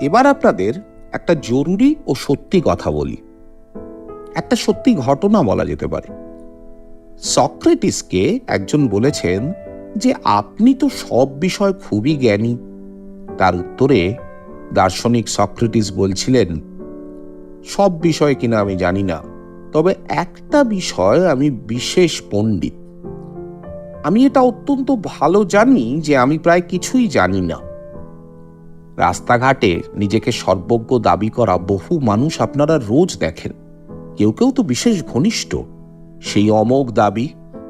এবার আপনাদের একটা জরুরি ও সত্যি কথা বলি। একটা সত্যি ঘটনা বলা যেতে পারে। সক্রেটিসকে একজন বলেছেন যে আপনি তো সব বিষয় খুবই জ্ঞানী। তার উত্তরে দার্শনিক সক্রেটিস বলছিলেন, সব বিষয় কিনা আমি জানি না, তবে একটা বিষয় আমি বিশেষ পণ্ডিত। আমি এটা অত্যন্ত ভালো জানি যে আমি প্রায় কিছুই জানি না। রাস্তাঘাটে নিজেকে সর্বজ্ঞ দাবি করা বহু মানুষ আপনারা রোজ দেখেন। কেউ কেউ তো বিশেষ ঘনিষ্ঠ। সেই অমোঘ দাবি,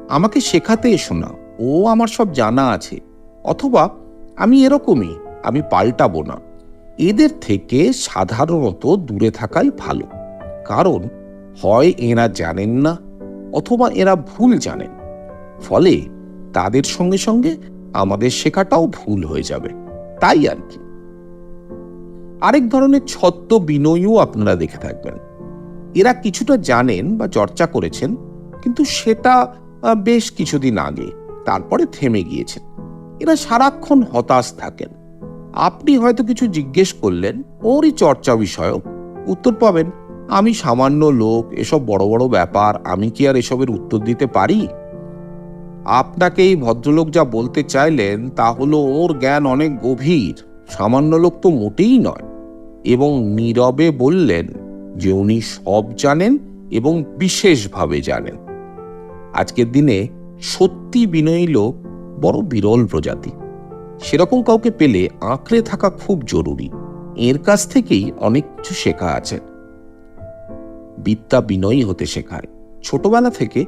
আমাকে শেখাতে এসো না। ও আমার সব জানা আছে। অথবা আমি এরকমই, আমি পাল্টাবো না। এদের থেকে সাধারণত দূরে থাকাই ভালো। কারণ হয় এরা জানেন না, অথবা এরা ভুল জানেন। ফলে তাদের সঙ্গে সঙ্গে আমাদের শেখাটাও ভুল হয়ে যাবে। তাই আর কি। আরেক ধরনের ছদ্ম বিনয়ও আপনারা দেখে থাকবেন। এরা কিছুটা জানেন বা চর্চা করেছেন, কিন্তু সেটা বেশ কিছুদিন আগে, তারপরে থেমে গিয়েছেন। এরা সারাক্ষণ হতাশ থাকেন। আপনি হয়তো কিছু জিজ্ঞেস করলেন, ওরই চর্চা বিষয়ক। উত্তর পাবেন, আমি সামান্য লোক, এসব বড় বড় ব্যাপার, আমি কি আর এসবের উত্তর দিতে পারি? আপনাকে এই ভদ্রলোক যা বলতে চাইলেন, তা হলো ওর জ্ঞান অনেক গভীর। সামান্য লোক তো মোটেই নয়। এবং নীরবে বললেন যে উনি সব জানেন এবং বিশেষভাবে জানেন। আজকের দিনে সত্যি বিনয়ী লোক বড় বিরল প্রজাতি। সেরকম কাউকে পেলে আঁকড়ে থাকা খুব জরুরি। এর কাছ থেকেই অনেক কিছু শেখা আছে। বিদ্যা বিনয়ী হতে শেখায়। ছোটবেলা থেকে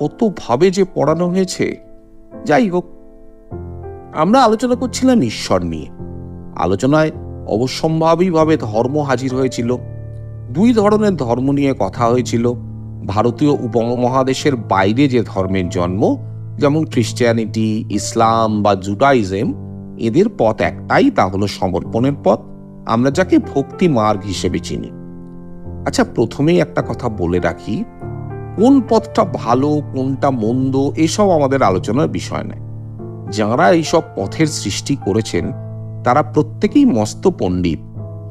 কতভাবে যে পড়ানো হয়েছে, যাই হোক। আমরা আলোচনা করছিলাম ঈশ্বর নিয়ে। আলোচনায় অবশ্যম্ভাবীভাবে ধর্ম হাজির হয়েছিল। দুই ধরনের ধর্ম নিয়ে কথা হয়েছিল। ভারতীয় উপমহাদেশের বাইরে যে ধর্মের জন্ম, যেমন খ্রিস্টিয়ানিটি ইসলাম বা জুডাইজম, এদের পথ একটাই, তা হলো সমর্পণের পথ। আমরা যাকে ভক্তি মার্গ হিসেবে চিনি। আচ্ছা প্রথমেই একটা কথা বলে রাখি, কোন পথটা ভালো, কোনটা মন্দ, এসব আমাদের আলোচনার বিষয় নয়। যাঁরা এইসব পথের সৃষ্টি করেছেন তারা প্রত্যেকেই মস্ত পণ্ডিত,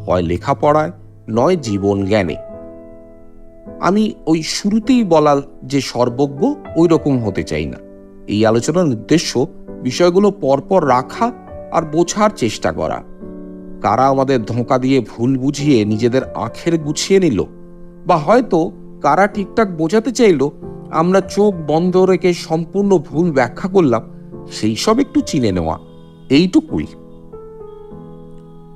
হয় লেখাপড়ায়, নয় জীবন জ্ঞানে আমি ওই শুরুতেই বলা যে সর্বজ্ঞ ওই রকম হতে চাই না। এই আলোচনার উদ্দেশ্য বিষয়গুলো পরপর রাখা আর বোঝার চেষ্টা করা। কারা আমাদের ধোঁকা দিয়ে ভুল বুঝিয়ে নিজেদের আখের গুছিয়ে নিল, বা হয়তো কারা ঠিকঠাক বোঝাতে চাইলো, আমরা চোখ বন্ধ রেখে সম্পূর্ণ ভুল ব্যাখ্যা করলাম, সেই সব একটু চিনে নেওয়া। এইটুকুই।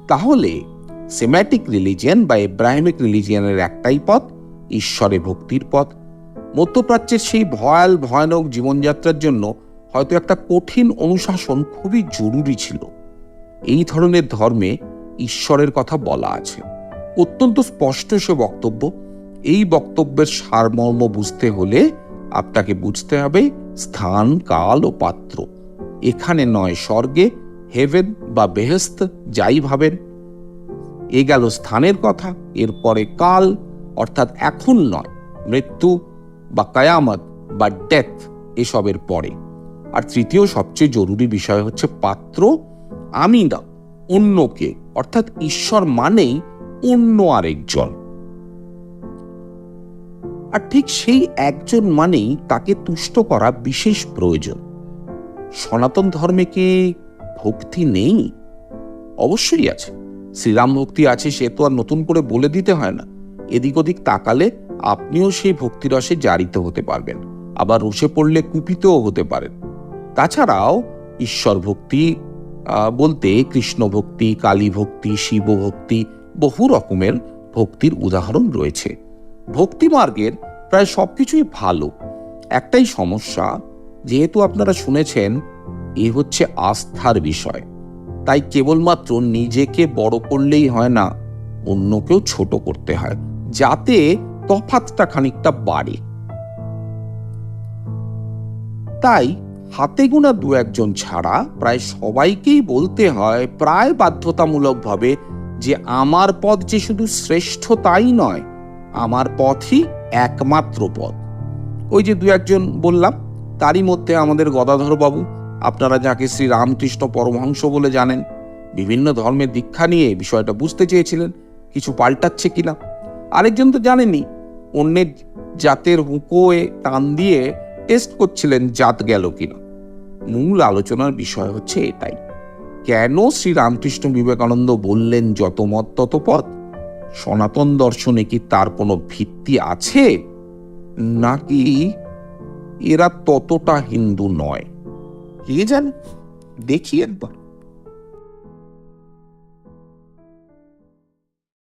তাহলে সেম্যাটিক রিলিজিয়ান বা এব্রাহিমিক রিলিজিয়ানের একটাই পথ, ঈশ্বরে ভক্তির পথ। মধ্যপ্রাচ্যের সেই ভয়াল, ভয়ানক জীবনযাত্রার জন্য হয়তো একটা কঠিন অনুশাসন খুবই জরুরি ছিল। এই ধরনের ধর্মে ঈশ্বরের কথা বলা আছে। অত্যন্ত স্পষ্ট সে বক্তব্য। এই বক্তব্যের সারমর্ম বুঝতে হলে আপনাকে বুঝতে হবে স্থান, কাল ও পাত্র। এখানে নয়, স্বর্গে হেভেন বা বেহেস্ত যাই ভাবেন, এ গেল স্থানের কথা। এরপরে কাল, অর্থাৎ এখন নয়, মৃত্যু বা কায়ামত বা ডেথ এসবের পরে। আর তৃতীয় সবচেয়ে জরুরি বিষয় হচ্ছে পাত্র, আমি না, অন্যকে, অর্থাৎ ঈশ্বর মানেই অন্য আরেকজন আর ঠিক সেই একজন মানেই তাকে তুষ্ট করা বিশেষ প্রয়োজন। সনাতন ধর্মে কি ভক্তি নেই? অবশ্যই আছে। শ্রীরাম ভক্তি আছে, সে তো আর নতুন করে বলে দিতে হয় না। এদিক ওদিক তাকালে আপনিও সেই ভক্তিরসে জারিত হতে পারবেন। আবার রসে পড়লে কুপিতও হতে পারেন। তাছাড়াও ঈশ্বর ভক্তি বলতে কৃষ্ণ ভক্তি, কালী ভক্তি, শিব ভক্তি, বহু রকমের ভক্তির উদাহরণ রয়েছে। ভক্তি মার্গের প্রায় সবকিছুই ভালো। একটাই সমস্যা, যেহেতু আপনারা শুনেছেন এ হচ্ছে আস্থার বিষয়। তাই কেবলমাত্র নিজেকে বড় করলেই হয় না, অন্যকেও ছোট করতে হয়, যাতে তফাতটা খানিকটা বাড়ে। তাই হাতে গোনা দু একজন ছাড়া প্রায় সবাইকেই বলতে হয় প্রায় বাধ্যতামূলকভাবে যে আমার পথ যে শুধু শ্রেষ্ঠ তাই নয়, আমার পথই একমাত্র পথ। ওই যে দু একজন বললাম, তারই মধ্যে আমাদের গদাধর বাবু আপনারা যাকে শ্রী রামকৃষ্ণ পরমহংস বলে জানেন, বিভিন্ন ধর্মের দীক্ষা নিয়ে বিষয়টা বুঝতে চেয়েছিলেন, কিছু পাল্টাচ্ছে কিনা? আরেকজন তো জানেনই, অন্যের জাতের হুঁকোয়ে টান দিয়ে টেস্ট করছিলেন জাত গেল কিনা। মূল আলোচনার বিষয় হচ্ছে এটাই। কেন শ্রী রামকৃষ্ণ বিবেকানন্দ বললেন যত মত তত পথ? সনাতন দর্শনে কি তার কোনো ভিত্তি আছে? নাকি এরা ততটা হিন্দু নয়? কে জানে দেখি একবার